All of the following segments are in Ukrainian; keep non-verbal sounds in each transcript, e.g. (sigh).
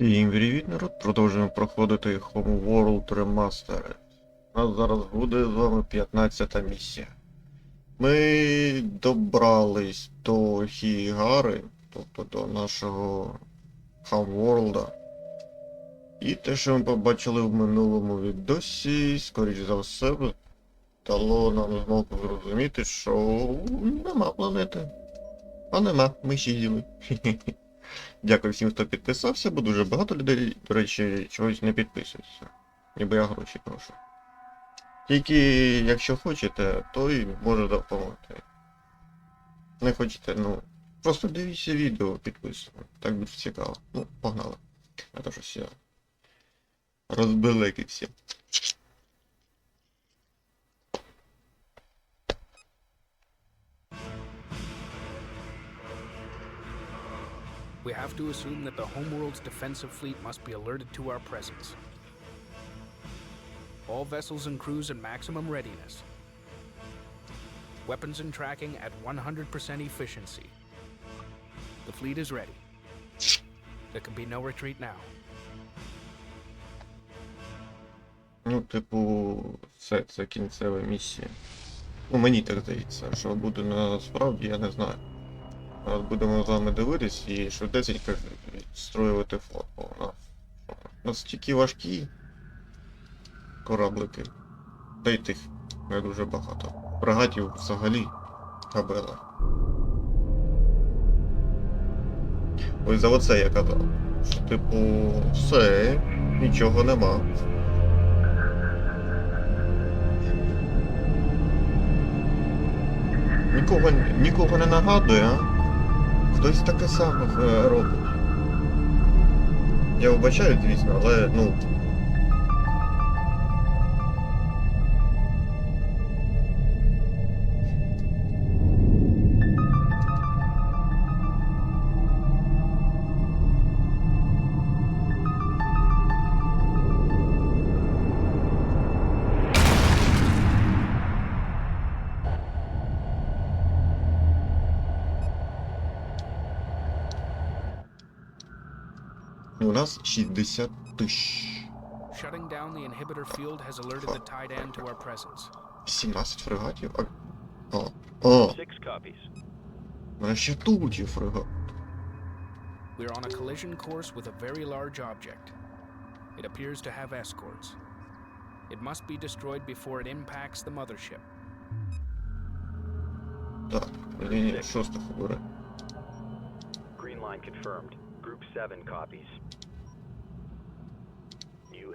Всім привіт, народ! Продовжуємо проходити Homeworld Remastered. У нас зараз буде з вами 15-та місія. Ми добрались до Хігари, тобто до нашого Homeworld. І те, що ми побачили в минулому відосі, скоріш за все, дало нам змогу зрозуміти, що нема планети. А нема, ми сиділи. Дякую всім, хто підписався, бо дуже багато людей, до речі, чогось не підписуються. Ніби я гроші прошу. Тільки якщо хочете, то і може допомогти. Не хочете, ну. Просто дивіться відео, підписуємо. Так буде цікаво. Ну, погнали. А то щось я розбелекився. We have to assume that the homeworld's defensive fleet must be alerted to our presence. All vessels and crews in maximum readiness. Weapons and tracking at 100% efficiency. The fleet is ready. There can be no retreat now. Ну, типу, все, це кінцева місія. Ну, мені так здається, що буде насправді, я не знаю. Будемо з вами дивитись і швидесенько відстроювати флот, у нас настільки важкі кораблики. Та й тих не дуже багато. Фрегатів взагалі кабела. Ось за оце я казав. Що, типу, все, нічого нема. Нікого, нікого не нагадує, а? Хтось таке саме е, робить. Я вибачаю, звісно, але ну. to our presence. 17 фрегатів. А... О, о, Six copies. у мене ще тут є фрегат. We are on a collision course with a very large object. It appears to have escorts. It must be destroyed before it impacts the mothership. Так, ні, ні, шостих обере. Green line confirmed. Group 7 copies.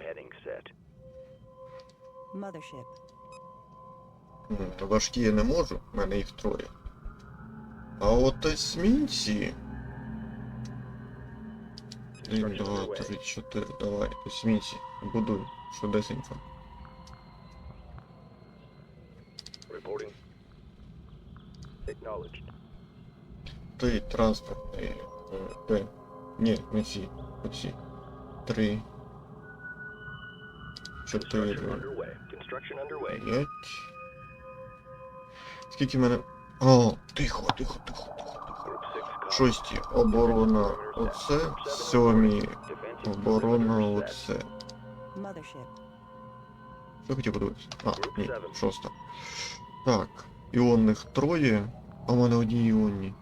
Heading set. Mothership. Ну, важкі я не можу, в мене їх троє. А от есмінці. Один, два, три, чотири, давай, есмінці. Будуй, швидесенько. Reporting. Acknowledged. Ти транспортний. е, П. Ні, не ці. Оці. Три. П'ять. Скільки в мене. О, тихо, тихо, тихо, тихо, тихо. Group 6 copies. Шості. Оборона оце. Сьомі. Оборона оце. Що хотів подивитися? А, ні, шоста. Так, іонних троє, а в мене одні іонні.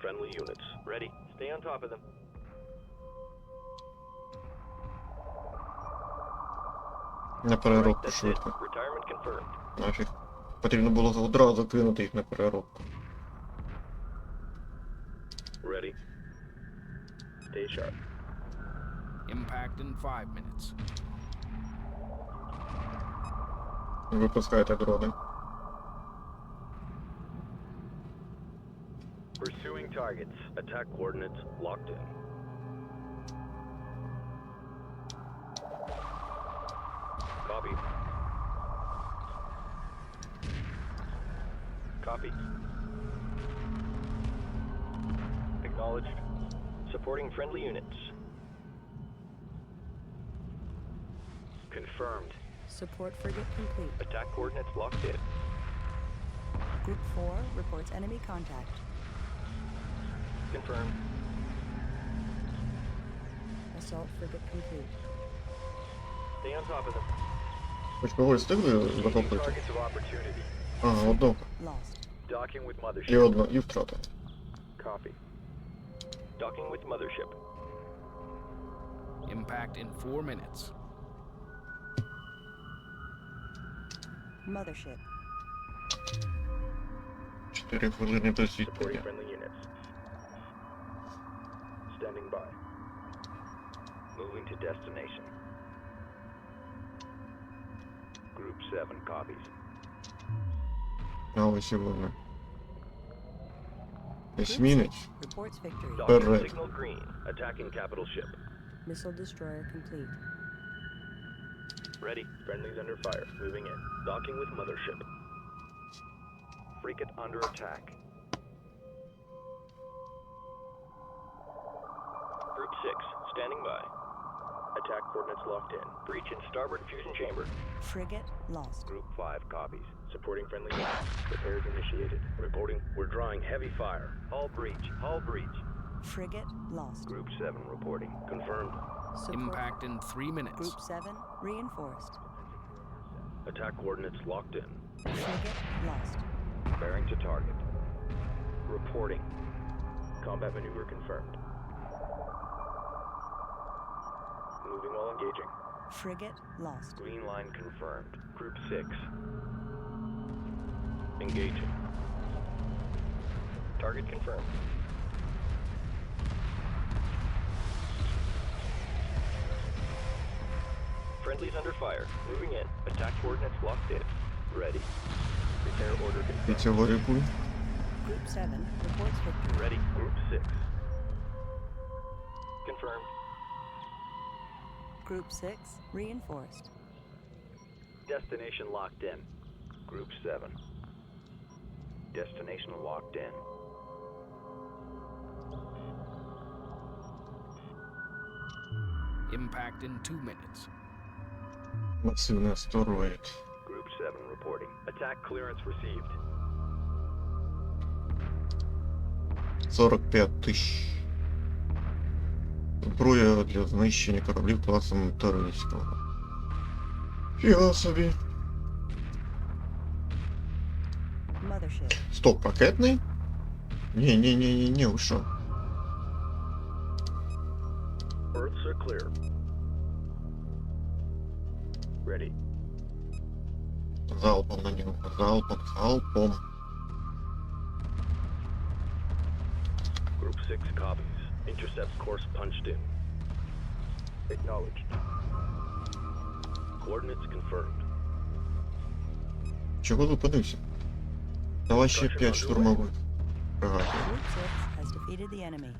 Friendly units. Ready. Stay on top of them. На переробку that's it. швидко. Retirement confirmed. Нафіг. Потрібно було одразу кинути їх на переробку. Ready. Stay sharp. Impact in five minutes. Випускайте дрони. Targets. Attack coordinates locked in. Copy. Copy. Acknowledged. Supporting friendly units. Confirmed. Support frigate complete. Attack coordinates locked in. Group 4 reports enemy contact. Confirmed. Assault frigate complete. Stay on top of them. Хоч когось встигли Engaging захопити? targets of opportunity. А, одного. Lost. Docking with І mothership. одно, і втрата. Copy. Docking with mothership. Impact in four minutes. Mothership. Чотири хвилини до Supporting зіткнення. friendly units. Standing by. Moving to destination. Group 7 copies. А ось і вони. Group Есмінець. 6 reports victory. Docking Correct. signal green. Attacking capital ship. Missile destroyer complete. Ready. Friendlies under fire. Moving in. Docking with mothership. Frigate under attack. Group 6, standing by. Attack coordinates locked in. Breach in starboard fusion chamber. Frigate lost. Group 5 copies. Supporting friendly units. Repairs initiated. Reporting. We're drawing heavy fire. Hull breach. Hull breach. Frigate lost. Group 7 reporting. Confirmed. Support Impact in three minutes. Group 7 reinforced. Attack coordinates locked in. Frigate lost. Bearing to target. Reporting. Combat maneuver confirmed. moving while engaging. Frigate lost. Green line confirmed. Group 6. Engaging. Target confirmed. Friendly's under fire. Moving in. Attack coordinates locked in. Ready. Repair order confirmed. Group 7 reports victory. Ready. Group 6. Confirmed. Group 6 reinforced. Destination locked in. Group 7. Destination locked in. Impact in two minutes. Масивний астероїд. Group 7 reporting. Attack clearance received. 45 тисяч. Зброя для знищення кораблів класом Таринського. Фіга собі. Mothership. Стоп, ракетний? Ні, ні, ні, ні, ні, ви що? Earths are clear. Ready. Залпом на нього. Залпом, залпом. Group 6 copies. Intercept course punched in. Acknowledged. Coordinates confirmed. Чого зупинився? Давай ще 5 штурмових. Ага. Group 6 has defeated the enemy.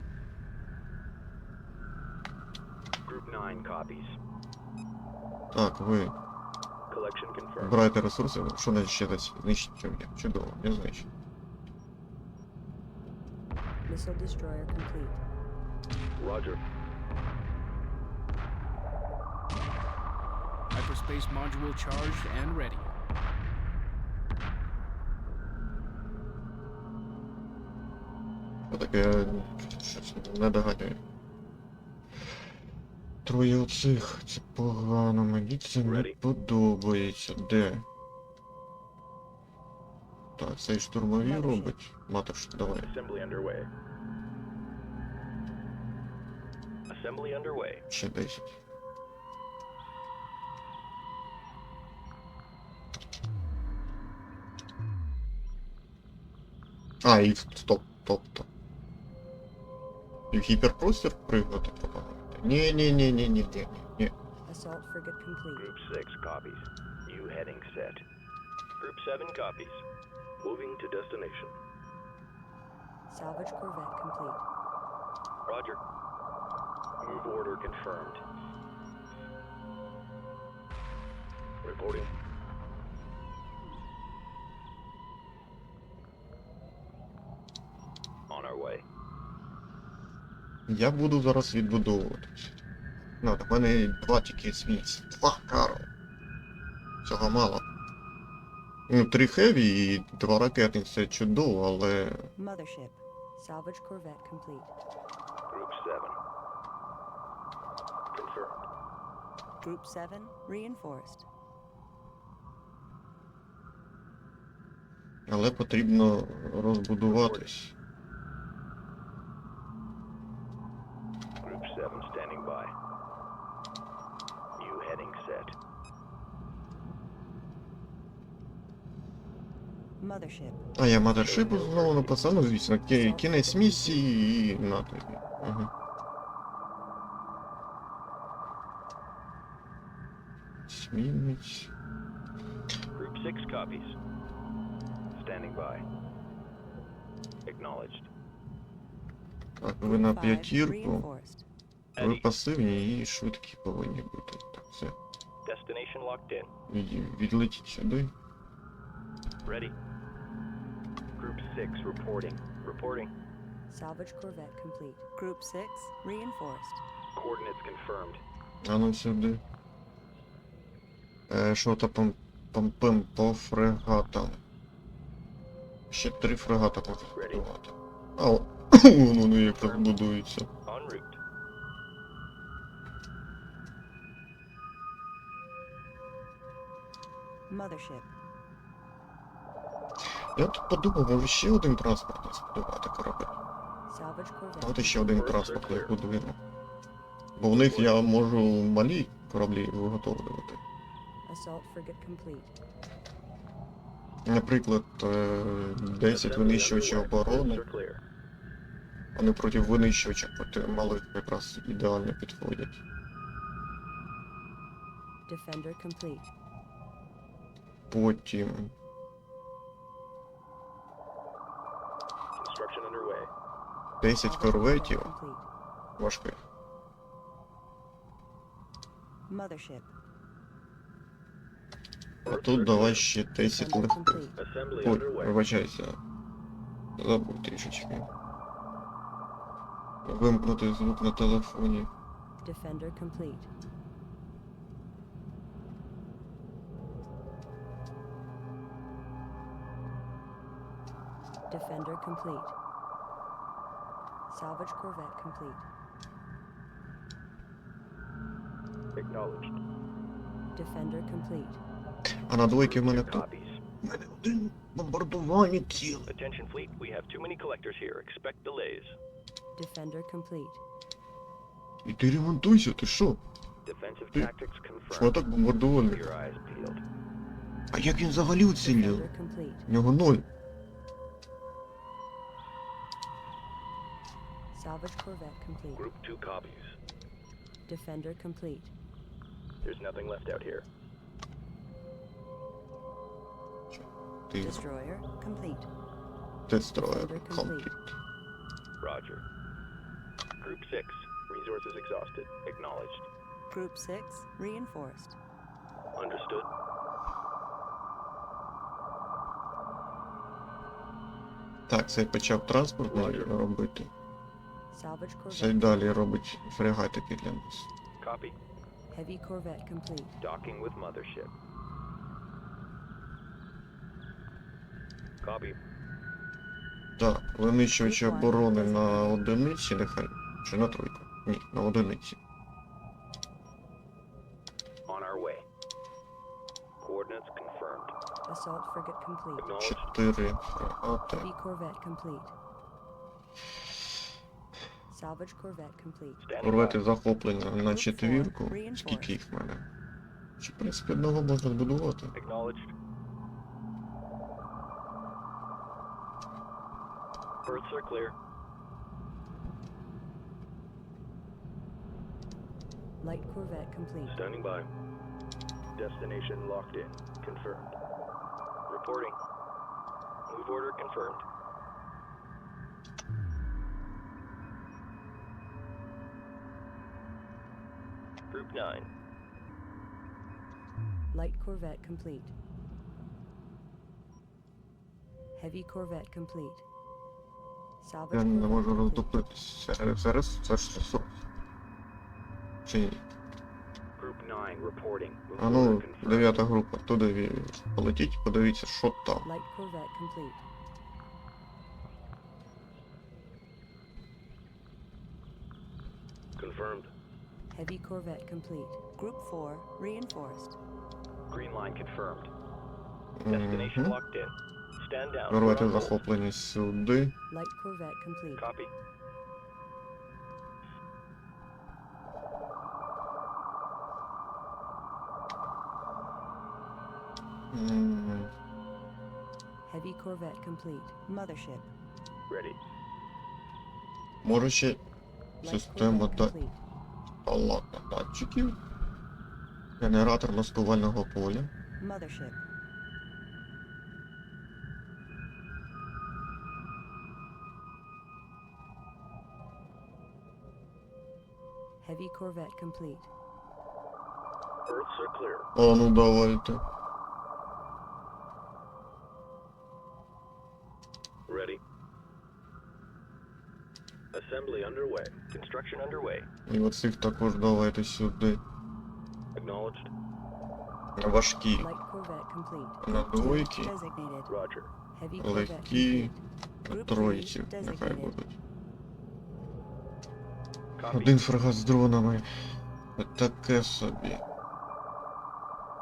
Group 9 copies. Так, ви Collection confirmed. збираєте ресурси, що не ще десь знищить човня. Чудово, не знищить. Missile destroyer complete. Roger. Hyperspace module charged and ready. Таке щось не доганяю. Троє оцих, це погано, мені це не подобається. Де? Так, цей штурмові робить. Матош, давай. Assembly underway. Assembly underway. Ще 10. А, і в- стоп, тобто. І в гіперпростір пригнути пропонуєте? Ні, ні, ні, ні, ні, ні, ні. Assault frigate complete. Group 6 copies. New heading set. Group 7 copies. Moving to destination. Salvage corvette complete. Roger. Move order confirmed. Reporting. On our way. Я буду зараз відбудовуватись. Ну, в мене два тільки зміць. Два, Карл. Цього мало. Ну, три хеві і два ракетні це чудово, але Mothership. Salvage corvette complete. Group 7. Confirmed. Group 7 reinforced. але потрібно розбудуватись. Group 7 standing by. New heading set. Mothership. А я матершипу знову написав, ну звісно, кі- кінець місії і на тобі. Ага. Смінець. Group 6 copies. Standing by. Acknowledged. Так, ви на Group 5 п'ятірку, reinforced. ви Eddie, пасивні і швидкі повинні бути. Так, все. destination locked in. Від- Відлетіть сюди. Ready. Group 6 reporting. Reporting. Salvage corvette complete. Group 6 reinforced. Coordinates confirmed. А ну сюди. Е, що то пам пам пам по фрегатам. Ще три фрегата побудувати. А, о, (coughs) воно якраз будується. En route. Mothership. Я тут подумав, може ще один транспортний збудувати корабель. Давайте ще один транспортний будуємо. Бо в них я можу малі кораблі виготовлювати. Assault frigate complete. Наприклад, е, 10 Assembly винищувачів оборони, вони проти винищувача проти малих якраз ідеально підходять. Defender complete. Потім Construction underway. 10 Salvage корветів важких. Mothership. А тут давай ще 10 Defender легких. complete. Assembly Ой, вибачайся. Забудь трішечки. Вимкнути звук на телефоні. Defender complete. Defender complete. Salvage corvette complete. Acknowledged. Defender complete. А на двойки в мене Two тут. copies. У мене один бомбардування ціле. Attention fleet, we have too many collectors here. Expect delays. Defender complete. І ти ремонтуйся, ти що? Defensive Ти- tactics Що confirmed. так бомбардувальник? Your eyes peeled. А як він взагалі уцілів? Defender complete. В нього ноль. Salvage corvette complete. Group 2 copies. Defender complete. There's nothing left out here. Ти Destroyer complete. дестроєр. Defender complete. Компліт. Roger. Group 6. Resources exhausted. Acknowledged. Group 6 reinforced. Understood. Так, це почав транспортний Roger. робити. Salvage Це й corvette. далі робить фрегатики для нас. Copy. Heavy corvette complete. Docking with mothership. Так, винищувачі оборони на одиниці, нехай. Чи на тройку? Ні, на одиниці. Чотири. Standing Корвети захоплення на четвірку. Скільки їх в мене? Чи, в принципі, одного можна збудувати? Berths are clear. Light corvette complete. Standing by. Destination locked in. Confirmed. Reporting. Move order confirmed. Group 9. Light corvette complete. Heavy corvette complete. Я не можу complete. роздупитися. Зараз це ж це. Чи ні? Group 9, reporting. Move А ну, дев'ята група, туди полетіть, подивіться, що там. Confirmed. Heavy Corvette complete. Group 4 reinforced. Green line confirmed. Destination locked in. Hold. захоплені сюди. Light Corvette complete. Heavy Corvette complete. Mothership. Ready. Може ще Система Corvette да- датчиків. Генератор маскувального поля. Mothership. Heavy Corvette complete. Earths are clear. А ну давайте. Ready. Assembly underway. Construction underway. І оцих також давайте сюди. Acknowledged. Важкі. Light Corvette complete. На двойки. Designated. Roger. Heavy Corvette Легкі. complete. Group Троїці. three Нехай designated. будуть. Один фрегат з дронами. Таке собі.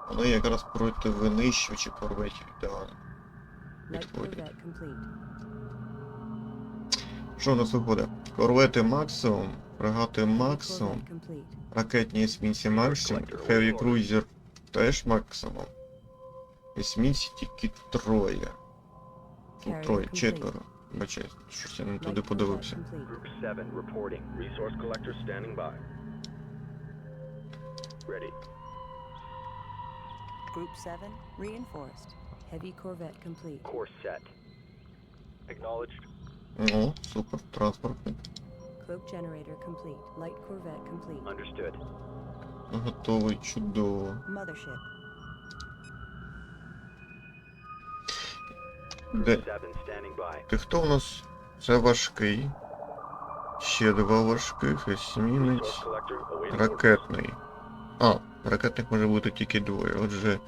Вони якраз проти винищувачі корветів ідеально. Підходять. Що у нас виходить? Корвети максимум, фрегати максимум, ракетні есмінці максимум, хеві круїзер теж максимум. Есмінці тільки троє. Ну, троє, четверо. Бачай, щось я не Light туди Corvette подивився. complete. Group 7 reporting. Resource collector standing by. Ready. Group 7 reinforced. Heavy Corvette complete. Course set. Acknowledged. О, супер, транспортник. Cloak generator complete. Light Corvette complete. Understood. Готовий, чудово. Mothership. Де? 7 standing by. Ти хто у нас? Це важкий. Ще два важких, есмінець, ракетний. А, ракетних може бути тільки двоє. Отже,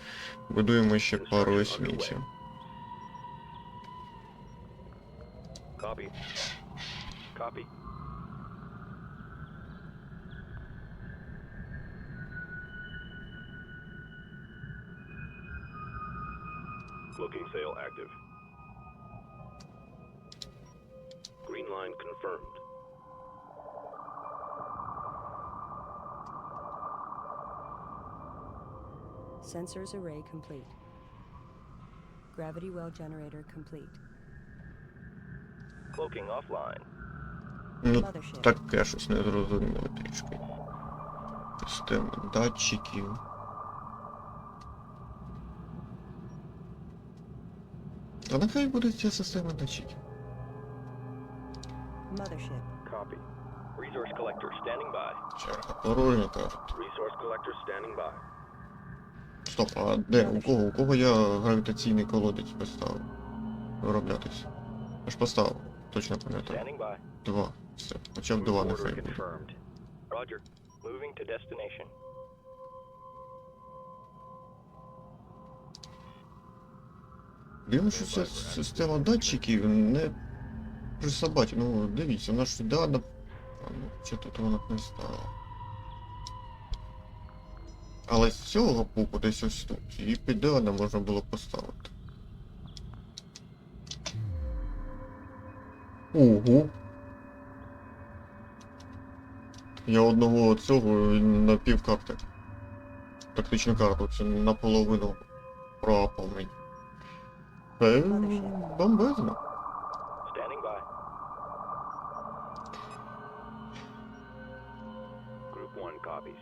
будуємо ще пару есмінців. Looking sail active. line confirmed. Sensors array complete. Gravity well generator complete. Cloaking offline. Ну, Mothership. таке щось незрозуміле трішки. Системи датчиків. А нехай буде ця система датчиків. Mothership. Copy. Resource collector standing by. Черга порожня. Resource collector standing by. Стоп, а де? У кого? У кого я гравітаційний колодець поставив? Вироблятись. Я ж поставив, точно пам'ятаю. Standing by. Два. Все. Хоча б два Order нехай буде. confirmed. Roger. Moving to destination. Дивно, що ця система датчиків не при собаті. Ну, дивіться, вона ж ідеально. А, ну, Чи тут вона не стала? Але з цього боку десь ось тут. Її б ідеально можна було поставити. Ого. Я одного цього на пів карти. Тактичну карту, це наполовину проапав мені. Це бомбезно. 10 copies.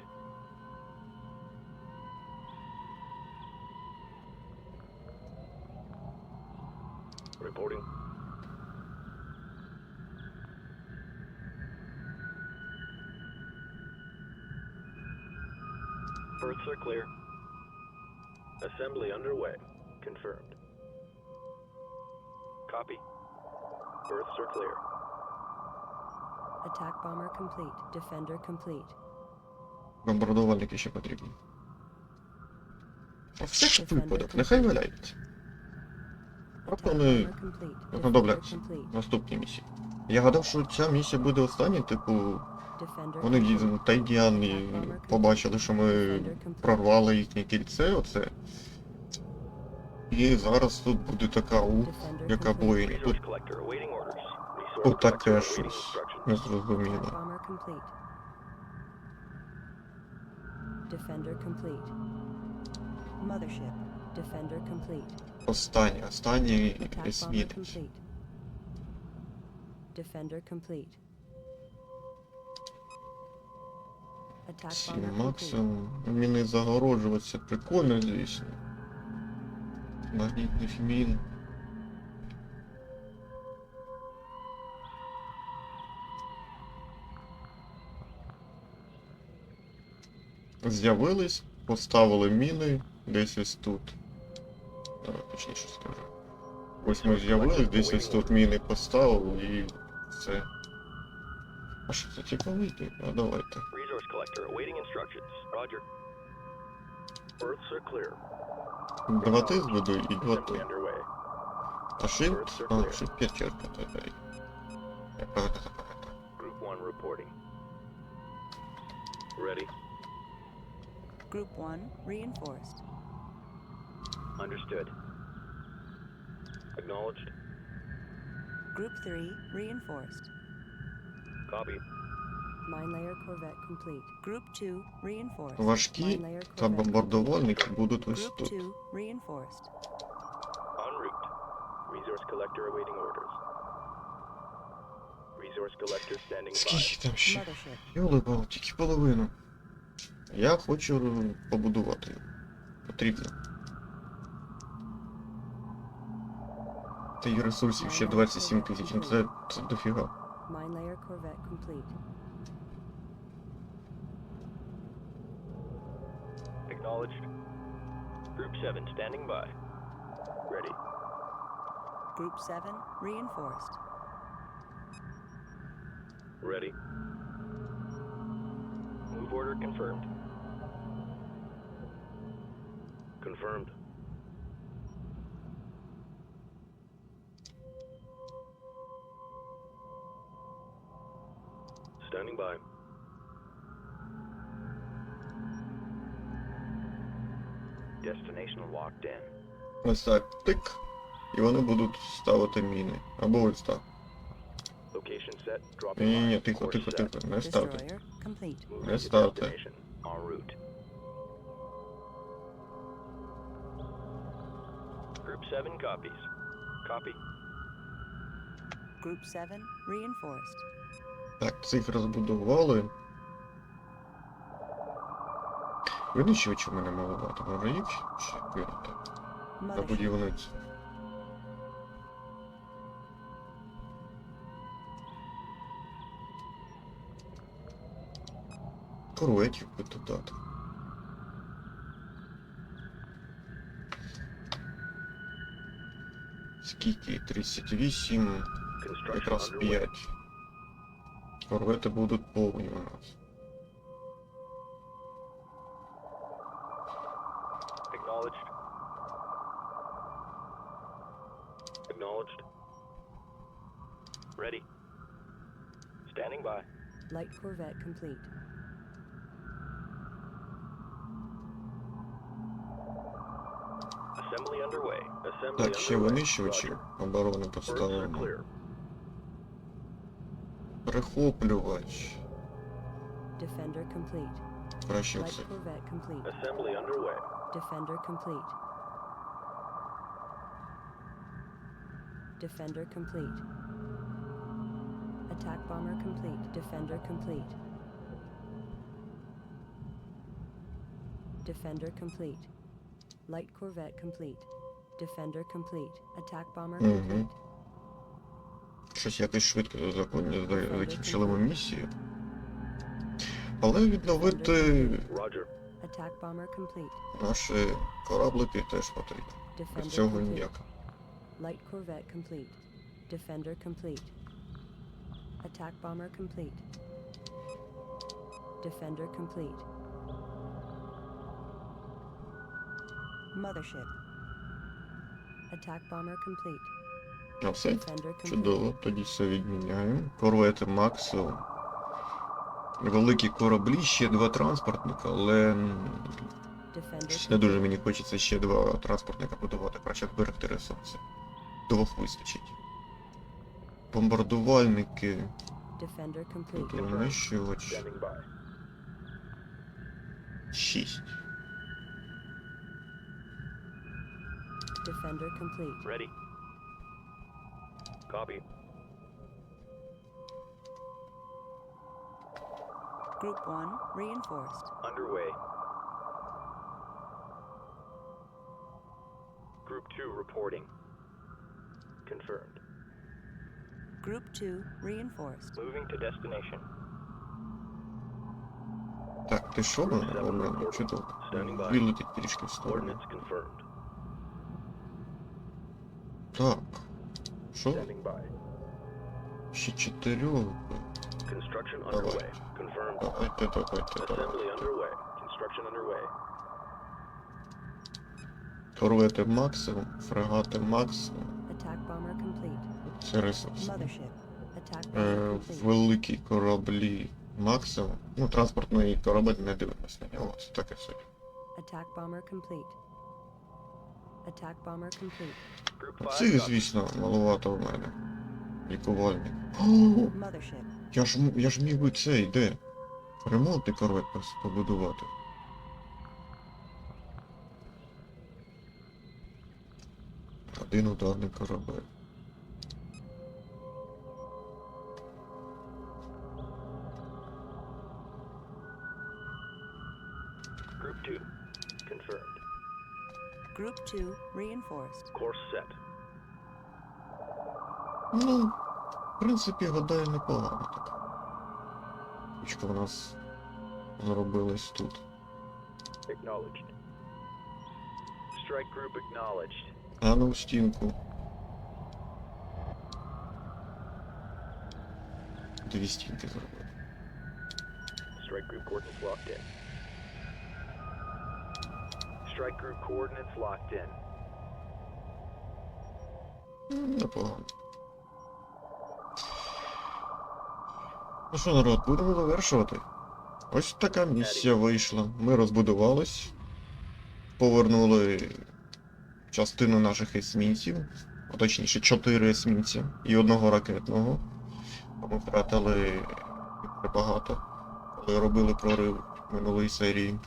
Reporting. Berths are clear. Assembly underway. Confirmed. Copy. Berths are clear. Attack bomber complete. Defender complete. Бомбардувальники ще потрібні. А всяк випадок, нехай валяється. Раптом вони знадобляться наступні місії. Я гадав, що ця місія буде остання, типу, вони complete. дійсно тайдіани побачили, що ми прорвали їхнє кільце, оце. І зараз тут буде така ух, яка complete. Тут. Тут таке щось instructions. незрозуміле. Attack bomber complete. Defender complete. Mothership. Defender complete. Останній есмінець. complete. Defender complete. Complete. максимум. Міни загороджуватися прикольно, звісно. Магнітних мін. З'явились, поставили міни десь ось тут. Давай точніше скажу. Ось ми з'явились, десь ось тут міни поставили і все. А що це типу вийти? А давайте. Resource collector awaiting instructions. Roger. Berths. Два ти зведу і два ти. А shift? А, shift п'ятірка тоді. Я. Group 1 reporting. Ready. Group 1 reinforced. Understood. Acknowledged. Group 3 reinforced. Copy. Mine layer corvette complete. Group 2 reinforced. Важкі Mine layer та corvette бомбардувальники будуть ось Group тут. 2 reinforced. En route. Resource collector awaiting orders. Resource collector standing by. Скільки там ще? Mothership. Йоли тільки половину. Я хочу побудувати. його. Потрібно. Та й ресурсів ще 27 тисяч, ну це, це дофіга. Acknowledged. Group 7 standing by. Ready. Group 7 reinforced. Ready. Move order confirmed. Confirmed. Standing by. Destination locked in. Ось так, тик. І вони будуть ставити міни. Або ось так. Location set. Dropping Ні, ні, ні, line. тихо, Course тихо, set. тихо, не ставте. Destroyer complete. Moving Не to ставте. destination. 7 copies. Copy. Group 7 reinforced. Так, цих розбудували. Винищувачі в мене маловато. Може їх ще кинути? На будівництво. Корветів би додати. Скільки? 38, Construction якраз underway. 5. Корвети будуть повні у нас. Acknowledged. Acknowledged. Ready. Standing by. Light corvette complete. Так, ще underway. винищувачі Roger. оборони Berths are поставимо. clear. Прихоплювач. Defender complete. Краще Light все. corvette complete. Assembly underway. Defender complete. Defender complete. Attack bomber complete. Defender complete. Defender complete. Light corvette complete. Defender complete. Attack bomber Мгм. complete. Щось якось швидко законні закінчили ми місію. Але відновити Roger. Attack bomber complete. наші кораблики теж потрібно. Без Defender цього complete. ніяк. Light corvette complete. Defender complete. Attack bomber complete. Defender complete. Mothership. Attack bomber complete. А все? Чудово, тоді все відміняємо. Корвети Максу. Великі кораблі, ще два транспортника, але щось не дуже мені хочеться ще два транспортника будувати, краще зберегти ресурси. Двох вистачить. Бомбардувальники, complete. винищувач. Standing Defender complete. Ready. Copy. Group 1 reinforced. Underway. Group 2 reporting. Confirmed. Group 2 reinforced. Moving to destination. Так, ти що мене обрано? Чудово. Вилетить трішки в сторону. Coordinates confirmed. Так. Що? Ще чотирьох. Давай. Давайте, давайте, давайте. Корвети максимум, фрегати максимум. Це ресурс. Е, великі кораблі максимум. Ну, транспортний корабель не дивимось на нього, це таке собі. Attack bomber complete. Attack bomber complete. Group 5 Цих, звісно, маловато в мене. Лікувальник. Я ж, я ж міг би цей, де? Ремонтний корвет побудувати. Один ударний корабель. Group 2 reinforced. Course set. Ну, в принципі, гадаю, непогано так. Річка у нас зробилась тут. Acknowledged. Strike group acknowledged. А ну в стінку. Дві стінки зробили. Strike group coordinates locked in. Strike group coordinates locked in. Ну, Непогано. Ну що, народ, будемо завершувати. Ось така місія вийшла. Ми розбудувались, повернули частину наших есмінців, а точніше, чотири есмінці і одного ракетного. Ми втратили багато, коли робили прорив минулої серії.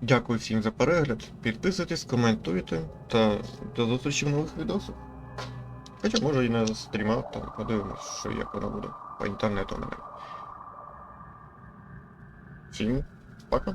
Дякую всім за перегляд. Підписуйтесь, коментуйте та до зустрічі в нових відосах. Хоча може і на стрімах, там подивимось, що як воно буде по інтернету мене. Всім пока.